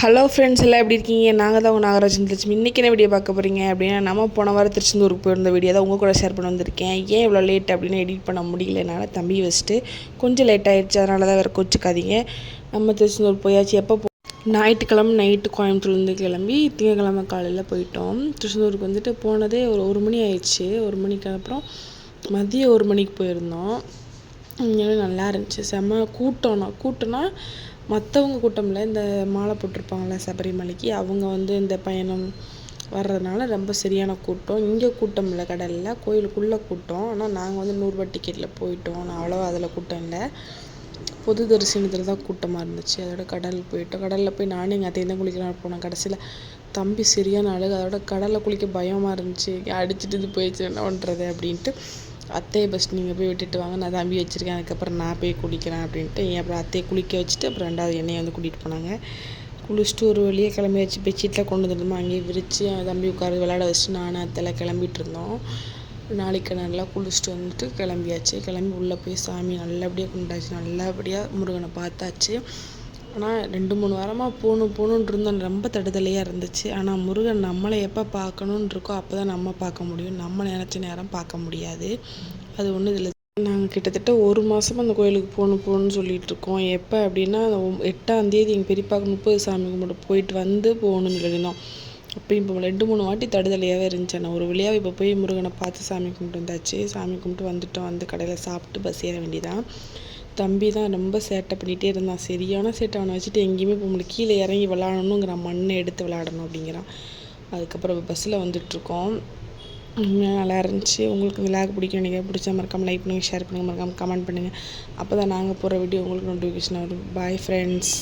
Hello friends எல்லாம் எப்படி இருக்கீங்க? நாங்கள் தான் உங்கள் நாகராஜன் லட்சுமி. இன்றைக்கி என்ன வீடியோ பார்க்க போகிறீங்க அப்படின்னா நம்ம போன வாரம் திருச்செந்தூருக்கு போயிருந்த வீடியோ தான் உங்கள் கூட ஷேர் பண்ண வந்திருக்கேன். ஏன் இவ்வளோ லேட் அப்படின்னு எடிட் பண்ண முடியலனால என்னால் தம்பி வச்சுட்டு கொஞ்சம் லேட் ஆகிடுச்சு அதனால தான் வேறு கோச்சிக்காதீங்க. நம்ம திருச்செந்தூர் போயாச்சு. எப்போ போ ஞாயிற்றுக்கிழமை நைட்டு கோயம்புத்தூர்லேருந்து கிளம்பி திங்கக்கிழமை காலையில் போயிட்டோம். திருச்செந்தூருக்கு வந்துட்டு போனதே ஒரு ஒரு மணி ஆயிடுச்சு. ஒரு மணிக்கு அப்புறம் மதியம் ஒரு மணிக்கு போயிருந்தோம். நல்லா இருந்துச்சு. செம்ம கூட்டம்னா கூட்டம்னா மற்றவங்க கூட்டம்ல இந்த மாலை போட்டிருப்பாங்கள்ல சபரிமலைக்கு அவங்க வந்து இந்த பயணம் வர்றதுனால ரொம்ப சரியான கூட்டம். இங்கே கூட்டம் இல்லை கடலில் கோயிலுக்குள்ளே கூட்டம். ஆனால் நாங்கள் வந்து நூறுரூவா டிக்கெட்டில் போயிட்டோம். நான் அவ்வளோவா அதில் கூட்டம் இல்லை. பொது தரிசனத்தில் தான் கூட்டமாக இருந்துச்சு. அதோட கடல் போயிட்டோம். கடலில் போய் நானும் எங்கள் அத்தையும் தான் குளிக்கலாம் போனோம். கடைசியில் தம்பி சரியான அழகு அதோட கடலில் குளிக்க பயமாக இருந்துச்சு. அடிச்சுட்டு இது போயிடுச்சு. என்ன பண்ணுறது அப்படின்ட்டு அத்தையை ஃபஸ்ட் நீங்கள் போய் விட்டுட்டு வாங்க. நான் தம்பி வச்சுருக்கேன். அதுக்கப்புறம் நான் போய் குளிக்கிறேன் அப்படின்ட்டு அப்புறம் அத்தையை குளிக்க வச்சுட்டு அப்புறம் ரெண்டாவது என்னையை வந்து கூட்டிகிட்டு போனாங்க. குளிச்சுட்டு ஒரு வழியாக கிளம்பி வச்சு பெட்ஷீட்டில் கொண்டு வந்துருந்தோமா அங்கேயே விரித்து தம்பி உட்கார விளையாட வச்சுட்டு நானும் அத்தைலாம் கிளம்பிட்டு இருந்தோம். நாளைக்கு நல்லா குளிச்சுட்டு வந்துட்டு கிளம்பியாச்சு. கிளம்பி உள்ளே போய் சாமி நல்லபடியாக கும்பிட்டாச்சு. நல்லபடியாக முருகனை பார்த்தாச்சு. ஆனால் ரெண்டு மூணு வாரமாக போகணும் போகணுன்ட்டு இருந்தோம். ரொம்ப தடுதலையாக இருந்துச்சு. ஆனால் முருகன் நம்மளை எப்போ பார்க்கணுன்னு இருக்கோ அப்போ தான் நம்ம பார்க்க முடியும். நம்ம நினச்ச நேரம் பார்க்க முடியாது. அது ஒன்றும் இதில் நாங்கள் கிட்டத்தட்ட ஒரு மாதமாக அந்த கோயிலுக்கு போகணும் போகணுன்னு சொல்லிட்டு இருக்கோம். எப்போ அப்படின்னா எட்டாம் தேதி எங்கள் பெரியப்பாவுக்கு முப்பது சாமி கும்பிட்டு போயிட்டு வந்து போகணும்னு சொல்லியிருந்தோம். அப்போ இப்போ ரெண்டு மூணு வாட்டி தடுதலையாகவே இருந்துச்சு. நான் ஒரு வழியாக இப்போ போய் முருகனை பார்த்து சாமி கும்பிட்டு வந்தாச்சு. சாமி கும்பிட்டு வந்துட்டோம். வந்து கடையில் சாப்பிட்டு பஸ் ஏற வேண்டியதான் தம்பி தான் ரொம்ப சேட்டை பண்ணிகிட்டே இருந்தான். சரியான சேட்டை அவனை வச்சுட்டு எங்கேயுமே போக முடியல. கீழே இறங்கி விளாடணுங்கிறான் மண்ணை எடுத்து விளாடணும் அப்படிங்கிறான். அதுக்கப்புறம் பஸ்ஸில் வந்துட்டுருக்கோம். நல்லா இருந்துச்சு. உங்களுக்கு விளாக் பிடிக்கும் நீங்கள் பிடிச்ச மறக்காமல் லைக் பண்ணுங்கள் ஷேர் பண்ணுங்கள் மறக்காமல் கமெண்ட் பண்ணுங்கள் அப்போ தான் நாங்கள் போகிற வீடியோ உங்களுக்கு நோட்டிஃபிகேஷன் வரும். Bye friends